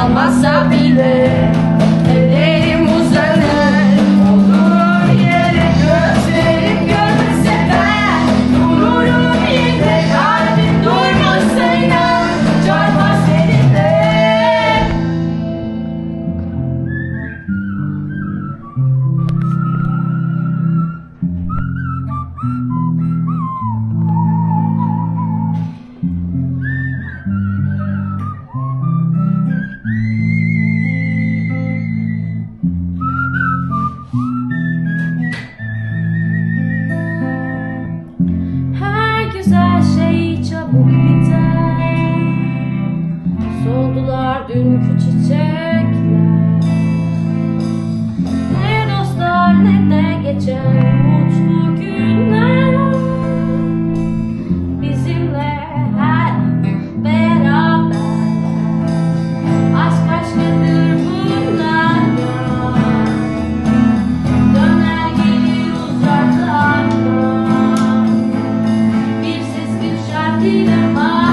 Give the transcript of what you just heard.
jamás abriré. Ne dostlar ne de geçer günler. Bizimle her beraber Aşk aşkıdır bunlar? Döner gelir uzaklardan Bir ses bir şarkıyla var